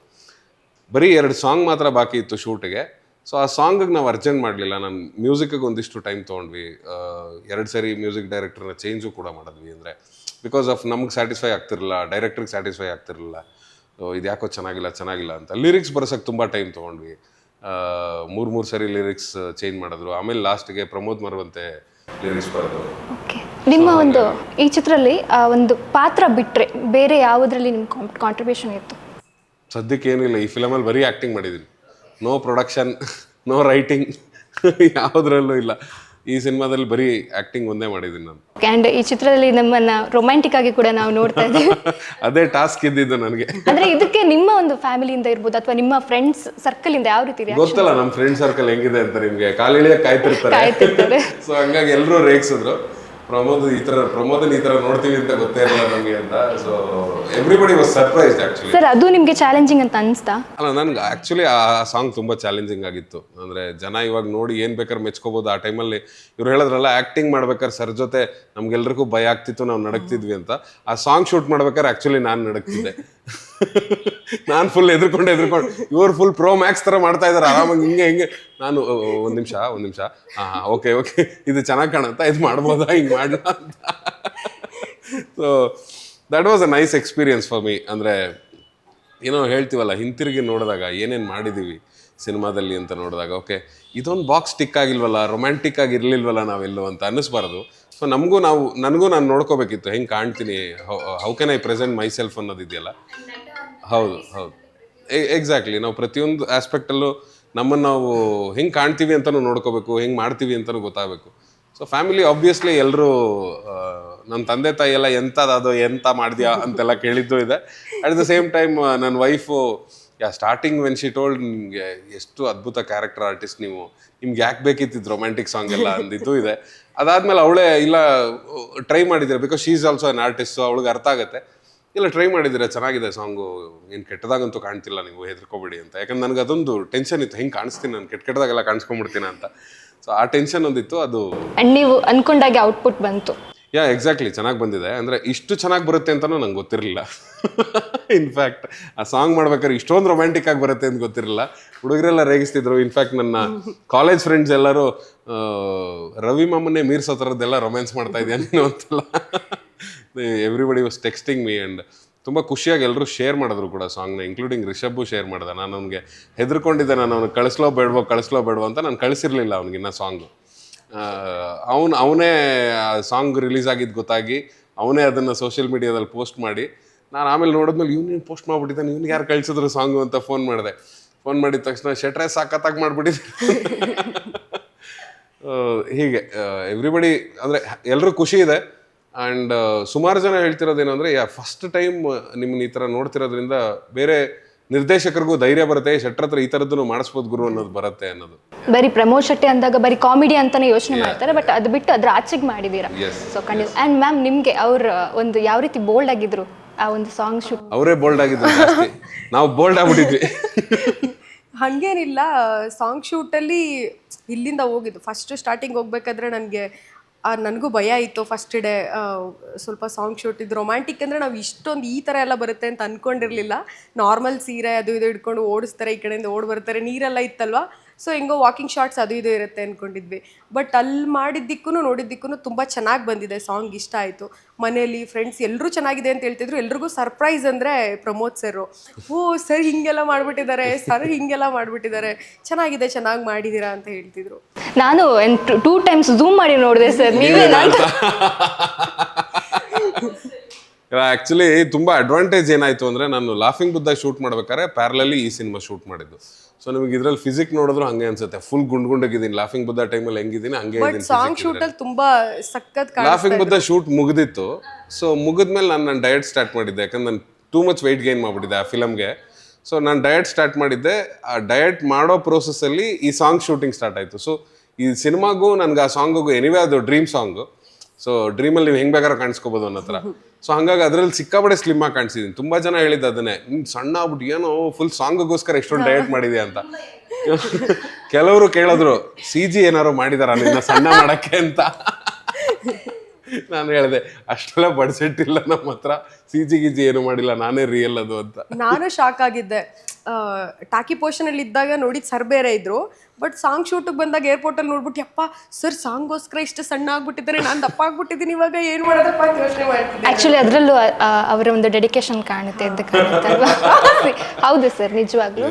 ಬರೀ ಎರಡು ಸಾಂಗ್ ಮಾತ್ರ ಬಾಕಿ ಇತ್ತು ಶೂಟಿಗೆ ಸೊ ಆ ಸಾಂಗಿಗೆ ನಾವು ಅರ್ಜೆಂಟ್ ಮಾಡಲಿಲ್ಲ. ನಾನು ಮ್ಯೂಸಿಕ್ಗೆ ಒಂದಿಷ್ಟು ಟೈಮ್ ತೊಗೊಂಡ್ವಿ. ಎರಡು ಸರಿ ಮ್ಯೂಸಿಕ್ ಡೈರೆಕ್ಟರ್ನ ಚೇಂಜು ಕೂಡ ಮಾಡಿದ್ವಿ ಅಂದರೆ ಬಿಕಾಸ್ ಆಫ್ ನಮ್ಗೆ ಸ್ಯಾಟಿಸ್ಫೈ ಆಗ್ತಿರಲಿಲ್ಲ ಡೈರೆಕ್ಟ್ರಿಗೆ ಸ್ಯಾಟಿಸ್ಫೈ ಆಗ್ತಿರಲಿಲ್ಲ. ಇದು ಯಾಕೋ ಚೆನ್ನಾಗಿಲ್ಲ ಚೆನ್ನಾಗಿಲ್ಲ ಅಂತ. ಲಿರಿಕ್ಸ್ ಬರ್ಸೋಕ್ಕೆ ತುಂಬ ಟೈಮ್ ತೊಗೊಂಡ್ವಿ. ಮೂರು ಮೂರು ಸರಿ ಲಿರಿಕ್ಸ್ ಚೇಂಜ್ ಮಾಡಿದ್ರು. ಆಮೇಲೆ ಲಾಸ್ಟ್ಗೆ ಪ್ರಮೋದ್ ಮರವಂತೆ ಲಿರಿಕ್ಸ್ ಬರೋದು ಓಕೆ ನಿಮ್ಮ ಒಂದು ಈ ಚಿತ್ರದಲ್ಲಿ ಆ ಒಂದು ಪಾತ್ರ ಬಿಟ್ಟರೆ ಬೇರೆ ಯಾವುದರಲ್ಲಿ ನಿಮ್ಮ ಕಾಂಟ್ರಿಬ್ಯೂಷನ್ ಇತ್ತು? ಸದ್ಯಕ್ಕೆ ಏನಿಲ್ಲ ಈ ಫಿಲಮಲ್ಲಿ ಬರೀ ಆ್ಯಕ್ಟಿಂಗ್ ಮಾಡಿದ್ದೀನಿ ನೋ ಪ್ರೊಡಕ್ಷನ್ ನೋ ರೈಟಿಂಗ್ ಯಾವುದ್ರಲ್ಲೂ ಇಲ್ಲ. ಈ ಸಿನಿಮಾದಲ್ಲಿ ಬರೀ ಆ್ಯಕ್ಟಿಂಗ್ ಒಂದೇ ಮಾಡಿದ್ದೀನಿ ನಾನು. ಆ್ಯಂಡ್ ಈ ಚಿತ್ರದಲ್ಲಿ ನಮ್ಮನ್ನ ರೊಮ್ಯಾಂಟಿಕ್ ಆಗಿ ಕೂಡ ನಾವು ನೋಡ್ತಾ ಇದ್ದೀವಿ. ಅದೇ ಟಾಸ್ಕ್ ಇದ್ದಿದ್ದು ನನಗೆ. ಅಂದ್ರೆ ಇದಕ್ಕೆ ನಿಮ್ಮ ಒಂದು ಫ್ಯಾಮಿಲಿಯಿಂದ ಇರ್ಬೋದು ಅಥವಾ ನಿಮ್ಮ ಫ್ರೆಂಡ್ಸ್ ಸರ್ಕಲ್ ಇಂದ ಯಾವ ರೀತಿ reaction? ಗೊತ್ತಲ್ಲ ನಮ್ಮ ಫ್ರೆಂಡ್ ಸರ್ಕಲ್ ಹೆಂಗಿದೆ ಅಂತ ನಿಮಗೆ. ಕಾಲಿಳಿಯ ಕಾಯ್ತಿರ್ತಾರೆ. ಕಾಯ್ತಿರ್ತಾರೆ. ಸೊ ಹಂಗಾಗಿ ಎಲ್ಲರೂ ರೇಗಿಸಿದ್ರು. ಪ್ರಮೋದ್ ಈ ತರ ಪ್ರಮೋದನ್ ಈ ತರ ನೋಡ್ತೀವಿ ಅಂತ ಗೊತ್ತೇ ಇಲ್ಲ ನಮಗೆ ಅಂತ. So everybody was surprise actually sir ಅದು ನಿಮಗೆ ಚಾಲೆಂಜಿಂಗ್ ಅಂತ ಅನಿಸ್ತಾ? ಅಲ್ಲ ನನ್ಗೆ ಆಕ್ಚುಲಿ ಆ ಸಾಂಗ್ ತುಂಬಾ ಚಾಲೆಂಜಿಂಗ್ ಆಗಿತ್ತು. ಅಂದ್ರೆ ಜನ ಇವಾಗ ನೋಡಿ ಏನು ಬೇಕಾದ್ರೆ ಮೆಚ್ಕೋಬಹುದು ಆ ಟೈಮಲ್ಲಿ ಇವ್ರು ಹೇಳಿದ್ರಲ್ಲ ಆಕ್ಟಿಂಗ್ ಮಾಡ್ಬೇಕಾದ್ರೆ ಸರ್ ಜೊತೆ ನಮ್ಗೆಲ್ರಿಗೂ ಭಯ ಆಗ್ತಿತ್ತು ನಾವು ನಡಕ್ತಿದ್ವಿ ಅಂತ. ಆ ಸಾಂಗ್ ಶೂಟ್ ಮಾಡ್ಬೇಕಾದ್ರೆ ಆಕ್ಚುಲಿ ನಾನು ನಡಕ್ತಿದ್ದೆ ನಾನು ಫುಲ್ ಎದ್ರುಕೊಂಡು ಎದ್ರುಕೊಂಡು. ಇವ್ರು ಫುಲ್ ಪ್ರೋ ಮ್ಯಾಕ್ಸ್ ಥರ ಮಾಡ್ತಾ ಇದ್ದಾರೆ ಆರಾಮಾಗಿ ಹಿಂಗೆ ಹಿಂಗೆ. ನಾನು ಒಂದು ನಿಮಿಷ ಒಂದು ನಿಮಿಷ. ಹಾಂ ಓಕೆ ಓಕೆ ಇದು ಚೆನ್ನಾಗಿ ಕಾಣುತ್ತಾ? ಇದು ಮಾಡ್ಬೋದಾ? ಹಿಂಗೆ ಮಾಡ so that was a nice experience for me ಅಂದರೆ, ಏನೋ ಹೇಳ್ತೀವಲ್ಲ, ಹಿಂತಿರುಗಿ ನೋಡಿದಾಗ ಏನೇನು ಮಾಡಿದ್ದೀವಿ ಸಿನಿಮಾದಲ್ಲಿ ಅಂತ ನೋಡಿದಾಗ ಓಕೆ ಇದೊಂದು ಬಾಕ್ಸ್ ಟಿಕ್ ಆಗಿಲ್ವಲ್ಲ ರೊಮ್ಯಾಂಟಿಕ್ ಆಗಿ ಇರಲಿಲ್ವಲ್ಲ ನಾವೆಲ್ಲೋ ಅಂತ ಅನ್ನಿಸ್ಬಾರ್ದು. ಸೊ ನಮಗೂ ನಾವು, ನನಗೂ ನಾನು ನೋಡ್ಕೋಬೇಕಿತ್ತು, ಹೆಂಗೆ ಕಾಣ್ತೀನಿ how can I present myself ಅನ್ನೋದಿದೆಯಲ್ಲ. ಹೌದು ಹೌದು. ಎಕ್ಸಾಕ್ಟ್ಲಿ ನಾವು ಪ್ರತಿಯೊಂದು ಆಸ್ಪೆಕ್ಟಲ್ಲೂ ನಮ್ಮನ್ನು ನಾವು ಹೆಂಗೆ ಕಾಣ್ತೀವಿ ಅಂತಲೂ ನೋಡ್ಕೋಬೇಕು, ಹೆಂಗೆ ಮಾಡ್ತೀವಿ ಅಂತಲೂ ಗೊತ್ತಾಗಬೇಕು. ಸೊ ಫ್ಯಾಮಿಲಿ ಆಬ್ವಿಯಸ್ಲಿ ಎಲ್ಲರೂ ನನ್ನ ತಂದೆ ತಾಯಿ ಎಲ್ಲ ಎಂಥದ್ದು ಎಂಥ ಮಾಡಿದ್ಯಾ ಅಂತೆಲ್ಲ ಕೇಳಿದ್ದು ಇದೆ. ಅಟ್ ದ ಸೇಮ್ ಟೈಮ್ ನನ್ನ wife yeah starting when she told ನಿಮಗೆ ಎಷ್ಟು ಅದ್ಭುತ ಕ್ಯಾರೆಕ್ಟರ್ ಆರ್ಟಿಸ್ಟ್ ನೀವು, ನಿಮ್ಗೆ ಯಾಕೆ ಬೇಕಿತ್ತು ರೊಮ್ಯಾಂಟಿಕ್ ಸಾಂಗ್ ಎಲ್ಲ ಅಂದಿದ್ದು ಇದೆ. ಅದಾದ್ಮೇಲೆ ಅವಳೇ ಇಲ್ಲ ಟ್ರೈ ಮಾಡಿದ್ರೆ because she's also an artist ಅವಳಿಗೆ ಅರ್ಥ ಆಗುತ್ತೆ. ಇಲ್ಲ ಟ್ರೈ ಮಾಡಿದ್ದೀರಾ? ಚೆನ್ನಾಗಿದೆ ಸಾಂಗು ಏನು ಕೆಟ್ಟದಾಗಂತೂ ಕಾಣ್ತಿಲ್ಲ ನೀವು ಹೆದರ್ಕೋಬೇಡಿ ಅಂತ. ಯಾಕಂದ್ರೆ ನನಗೆ ಅದೊಂದು ಟೆನ್ಷನ್ ಇತ್ತು. ಹೆಂಗೆ ಕಾಣಿಸ್ತೀನಿ ನಾನು? ಕೆಟ್ಟ ಕೆಟ್ಟದಾಗೆಲ್ಲ ಕಾಣಿಸ್ಕೊಂಡ್ಬಿಡ್ತೀನಿ ಅಂತ. ಸೊ ಆ ಟೆನ್ಷನ್ ಒಂದಿತ್ತು ಅದು ಅಂಡ್ ನೀವು ಅನ್ಕೊಂಡಾಗೆ ಔಟ್ಪುಟ್ ಬಂತು. ಯಾ ಎಕ್ಸಾಕ್ಟ್ಲಿ ಚೆನ್ನಾಗಿ ಬಂದಿದೆ. ಅಂದರೆ ಇಷ್ಟು ಚೆನ್ನಾಗಿ ಬರುತ್ತೆ ಅಂತಲೂ ನಂಗೆ ಗೊತ್ತಿರಲಿಲ್ಲ. ಇನ್ಫ್ಯಾಕ್ಟ್ ಆ ಸಾಂಗ್ ಮಾಡ್ಬೇಕಾದ್ರೆ ಇಷ್ಟೊಂದು ರೊಮ್ಯಾಂಟಿಕ್ ಆಗಿ ಬರುತ್ತೆ ಅಂತ ಗೊತ್ತಿರಲಿಲ್ಲ. ಹುಡುಗರೆಲ್ಲ ರೇಗಿಸ್ತಿದ್ರು. ಇನ್ಫ್ಯಾಕ್ಟ್ ನನ್ನ ಕಾಲೇಜ್ ಫ್ರೆಂಡ್ಸ್ ಎಲ್ಲರೂ ರವಿ ಮಾಮನ್ನೇ ಮೀರ್ಸೋ ಥರದ್ದೆಲ್ಲ ರೊಮ್ಯಾನ್ಸ್ ಮಾಡ್ತಾ ಇದೆಯಾ ನೀನು ಅಂತೆಲ್ಲ. Everybody was texting me and ತುಂಬ ಖುಷಿಯಾಗಿ ಎಲ್ಲರೂ ಶೇರ್ ಮಾಡಿದ್ರು ಕೂಡ ಸಾಂಗ್ನ ಇನ್ಕ್ಲೂಡಿಂಗ್ ರಿಷಬ್ಬು ಶೇರ್ ಮಾಡಿದ. ನಾನು ಅವ್ನಿಗೆ ಹೆದರ್ಕೊಂಡಿದ್ದೆ ನಾನು ಅವ್ನಿಗೆ ಕಳಿಸ್ಲೋ ಬೇಡವೋ ಕಳಿಸ್ಲೋ ಬೇಡವೋ ಅಂತ ನಾನು ಕಳಿಸಿರ್ಲಿಲ್ಲ ಅವ್ನಿಗಿನ್ನ ಸಾಂಗು ಅವನು ಅವನೇ ಸಾಂಗ್ ರಿಲೀಸ್ ಆಗಿದ್ದು ಗೊತ್ತಾಗಿ ಅವನೇ ಅದನ್ನು ಸೋಷಿಯಲ್ ಮೀಡಿಯಾದಲ್ಲಿ ಪೋಸ್ಟ್ ಮಾಡಿ ನಾನು ಆಮೇಲೆ ನೋಡಿದ್ಮೇಲೆ ಇವ್ನು ಪೋಸ್ಟ್ ಮಾಡ್ಬಿಟ್ಟಿದ್ದಾನೆ ಇವ್ನಿಗೆ ಯಾರು ಕಳಿಸಿದ್ರು ಸಾಂಗು ಅಂತ ಫೋನ್ ಮಾಡಿದೆ. ಫೋನ್ ಮಾಡಿದ ತಕ್ಷಣ ಶೆಟ್ರೆ ಸಾಕತ್ತಾಗಿ ಮಾಡಿಬಿಟ್ಟಿದ್ದೆ ಹೀಗೆ ಎವ್ರಿಬಡಿ ಅಂದರೆ ಎಲ್ಲರೂ ಖುಷಿ ಇದೆ. ಆ್ಯಂಡ್ ಸುಮಾರು ಜನ ಹೇಳ್ತಿರೋದೇನಂದರೆ ಯಾ ಫಸ್ಟ್ ಟೈಮ್ ನಿಮ್ಮನ್ನ ಈ ಥರ ನೋಡ್ತಿರೋದ್ರಿಂದ ಬೇರೆ ನಿರ್ದೇಶಕರಿಗೂ ಧೈರ್ಯ ಬರುತ್ತೆ ಶೆಟ್ಟರ್ ಹತ್ರ ಈ ಥರದ್ದು ಮಾಡಿಸ್ಬೋದು ಗುರು ಅನ್ನೋದು ಬರುತ್ತೆ ಅನ್ನೋದು. ಬರೀ ಪ್ರಮೋದ್ ಶೆಟ್ಟಿ ಅಂದಾಗ ಬರೀ ಕಾಮಿಡಿ ಅಂತಾನೆ ಯೋಚನೆ ಮಾಡ್ತಾರೆ ಬಟ್ ಅದು ಬಿಟ್ಟು ಅದ್ರ ಆಚೆಗೆ ಮಾಡಿದೀರಾ. ಸೊ ಖಂಡಿತ ಆ್ಯಂಡ್ ಮ್ಯಾಮ್ ನಿಮಗೆ ಅವ್ರ ಒಂದು ಯಾವ ರೀತಿ ಬೋಲ್ಡ್ ಆಗಿದ್ರು? ಆ ಒಂದು ಸಾಂಗ್ ಶೂಟ್ ಅವರೇ ಬೋಲ್ಡ್ ಆಗಿದ್ರು ನಾವು ಬೋಲ್ಡ್ ಆಗ್ಬಿಟ್ಟಿದ್ವಿ. ಹಾಗೇನಿಲ್ಲ ಸಾಂಗ್ ಶೂಟಲ್ಲಿ ಇಲ್ಲಿಂದ ಹೋಗಿದ್ದು. ಫಸ್ಟ್ ಸ್ಟಾರ್ಟಿಂಗ್ ಹೋಗ್ಬೇಕಾದ್ರೆ ನನಗೆ ನನಗೂ ಭಯ ಇತ್ತು ಫಸ್ಟ್ ಡೇ ಸ್ವಲ್ಪ ಸಾಂಗ್ ಶೂಟ್ ಇದು ರೊಮ್ಯಾಂಟಿಕ್ ಅಂದರೆ ನಾವು ಇಷ್ಟೊಂದು ಈ ಥರ ಎಲ್ಲ ಬರುತ್ತೆ ಅಂತ ಅಂದ್ಕೊಂಡಿರಲಿಲ್ಲ ನಾರ್ಮಲ್ ಸೀರೆ ಅದು ಇದು ಹಿಡ್ಕೊಂಡು ಓಡಿಸ್ತಾರೆ, ಈ ಕಡೆಯಿಂದ ಓಡಿ ಬರ್ತಾರೆ, ನೀರೆಲ್ಲ ಇತ್ತಲ್ವಾ? ಸೊ ಹೆಂಗೋ ವಾಕಿಂಗ್ ಶಾರ್ಟ್ಸ್ ಅದು ಇದು ಇರುತ್ತೆ ಅಂದ್ಕೊಂಡಿದ್ವಿ ಬಟ್ ಅಲ್ಲಿ ಮಾಡಿದ್ದಕ್ಕೂ ನೋಡಿದ್ದಕ್ಕೂ ತುಂಬ ಚೆನ್ನಾಗಿ ಬಂದಿದೆ ಸಾಂಗ್ ಇಷ್ಟ ಆಯಿತು. ಮನೆಯಲ್ಲಿ ಫ್ರೆಂಡ್ಸ್ ಎಲ್ಲರೂ ಚೆನ್ನಾಗಿದೆ ಅಂತ ಹೇಳ್ತಿದ್ರು. ಎಲ್ರಿಗೂ ಸರ್ಪ್ರೈಸ್ ಅಂದರೆ ಪ್ರಮೋದ್ ಸರು ಓ ಸರ್ ಹಿಂಗೆಲ್ಲ ಮಾಡಿಬಿಟ್ಟಿದ್ದಾರೆ. ಸರ್ ಹಿಂಗೆಲ್ಲ ಮಾಡಿಬಿಟ್ಟಿದ್ದಾರೆ. ಚೆನ್ನಾಗಿದೆ ಚೆನ್ನಾಗಿ ಮಾಡಿದ್ದೀರಾ ಅಂತ ಹೇಳ್ತಿದ್ರು. ನಾನು ಟೂ ಟೈಮ್ಸ್ ಝೂಮ್ ಮಾಡಿ ನೋಡಿದೆ ಸರ್ ನೀವೇ ಆ್ಯಕ್ಚುಲಿ ತುಂಬ ಅಡ್ವಾಂಟೇಜ್ ಏನಾಯಿತು ಅಂದರೆ ನಾನು ಲಾಫಿಂಗ್ ಬುದ್ಧ ಶೂಟ್ ಮಾಡ್ಬೇಕಾದ್ರೆ ಪ್ಯಾರಲಲ್ಲಿ ಈ ಸಿನಿಮಾ ಶೂಟ್ ಮಾಡಿದ್ದು. ಸೊ ನಿಮಗೆ ಇದ್ರಲ್ಲಿ ಫಿಸಿಕ್ ನೋಡಿದ್ರು ಹಂಗೆ ಅನ್ಸುತ್ತೆ. ಫುಲ್ ಗುಂಡ್ ಗುಂಡಾಗಿದ್ದೀನಿ ಲಾಫಿಂಗ್ ಬುದ್ಧ ಟೈಮಲ್ಲಿ ಹೆಂಗಿದ್ದೀನಿ ಹಂಗೆ ಸಾಂಗ್ ಶೂಟಲ್ಲಿ ತುಂಬ ಸಖತ್ ಲಾಫಿಂಗ್ ಬುದ್ಧ ಶೂಟ್ ಮುಗಿದಿತ್ತು. ಸೊ ಮುಗಿದ್ಮೇಲೆ ನಾನು ನನ್ನ ಡಯಟ್ ಸ್ಟಾರ್ಟ್ ಮಾಡಿದ್ದೆ. ಯಾಕಂದ್ರೆ ನಾನು ಟೂ ಮಚ್ ವೆಯ್ಟ್ ಗೈನ್ ಮಾಡಿಬಿಟ್ಟಿದ್ದೆ ಆ ಫಿಲಮ್ಗೆ ಸೊ ನಾನು ಡಯಟ್ ಸ್ಟಾರ್ಟ್ ಮಾಡಿದ್ದೆ. ಆ ಡಯಟ್ ಮಾಡೋ ಪ್ರೋಸೆಸ್ಸಲ್ಲಿ ಈ ಸಾಂಗ್ ಶೂಟಿಂಗ್ ಸ್ಟಾರ್ಟ್ ಆಯಿತು. ಸೊ ಈ ಸಿನಿಮಾಗೂ ನನಗೆ ಆ ಸಾಂಗಿಗೂ ಎನಿವೇ ಅದು ಡ್ರೀಮ್ ಸಾಂಗು ಸೊ ಡ್ರೀಮಲ್ಲಿ ನೀವು ಹೆಂಗೆ ಬೇಕಾದ್ರೂ ಕಾಣಿಸ್ಕೋಬೋದು ಅನ್ನೋ ಥರ. ಸೊ ಹಂಗಾಗಿ ಅದರಲ್ಲಿ ಸಿಕ್ಕಾಪಡೆ ಸ್ಲಿಮ್ ಆಗಿ ಕಾಣಿಸಿದೀನಿ. ತುಂಬಾ ಜನ ಹೇಳಿದ್ದು ಅದನ್ನೇ. ನೀನ್ ಸಣ್ಣ ಆಗ್ಬಿಟ್ಟು ಏನೋ ಫುಲ್ ಸಾಂಗ್ಗೋಸ್ಕರ ಎಷ್ಟೊಂದು ಡಯಟ್ ಮಾಡಿದೆ ಅಂತ. ಕೆಲವರು ಕೇಳಿದ್ರು ಸಿ ಜಿ ಏನಾರು ಮಾಡಿದಾರ ನಿನ್ನ ಸಣ್ಣ ಮಾಡಕ್ಕೆ ಅಂತ? ನಾನು ಹೇಳಿದೆ, ಅಷ್ಟೆಲ್ಲ ಬಡ್ಸೆಟ್ ಇಲ್ಲ ನಮ್ಮ ಹತ್ರ. ಸಿ ಜಿ ಗಿಜಿ ಏನು ಮಾಡಿಲ್ಲ, ನಾನೇ ರಿಯಲ್ ಅದು ಅಂತ. ನಾನು ಶಾಕ್ ಆಗಿದ್ದೆ. ಟಾಕಿ ಪೋಷನ್ ಪೋರ್ಷನಲ್ಲಿ ಇದ್ದಾಗ ನೋಡಿದ ಸರ್ ಬೇರೆ ಇದ್ರು. ಬಟ್ ಸಾಂಗ್ ಶೂಟಿಗೆ ಬಂದಾಗ ಏರ್ಪೋರ್ಟಲ್ಲಿ ನೋಡ್ಬಿಟ್ಟು ಯಪ್ಪ ಸರ್ ಸಾಂಗೋಸ್ಕರ ಇಷ್ಟು ಸಣ್ಣ ಆಗ್ಬಿಟ್ಟಿದ್ದಾರೆ. ನಾನು ದಪ್ಪ ಆಗ್ಬಿಟ್ಟಿದ್ದೀನಿ ಇವಾಗ. ಏನು ಮಾಡೋದಪ್ಪ ಅಂತ ಯೋಚನೆ ಮಾಡ್ತಿದ್ದೆ ಆ್ಯಕ್ಚುಲಿ ಅದರಲ್ಲೂ ಅವರ ಒಂದು ಡೆಡಿಕೇಶನ್ ಕಾಣುತ್ತೆ ಅಂತ ಕಾಣುತ್ತೆ ಅಲ್ವಾ ಹೌದು ಸರ್ ನಿಜವಾಗ್ಲೂ.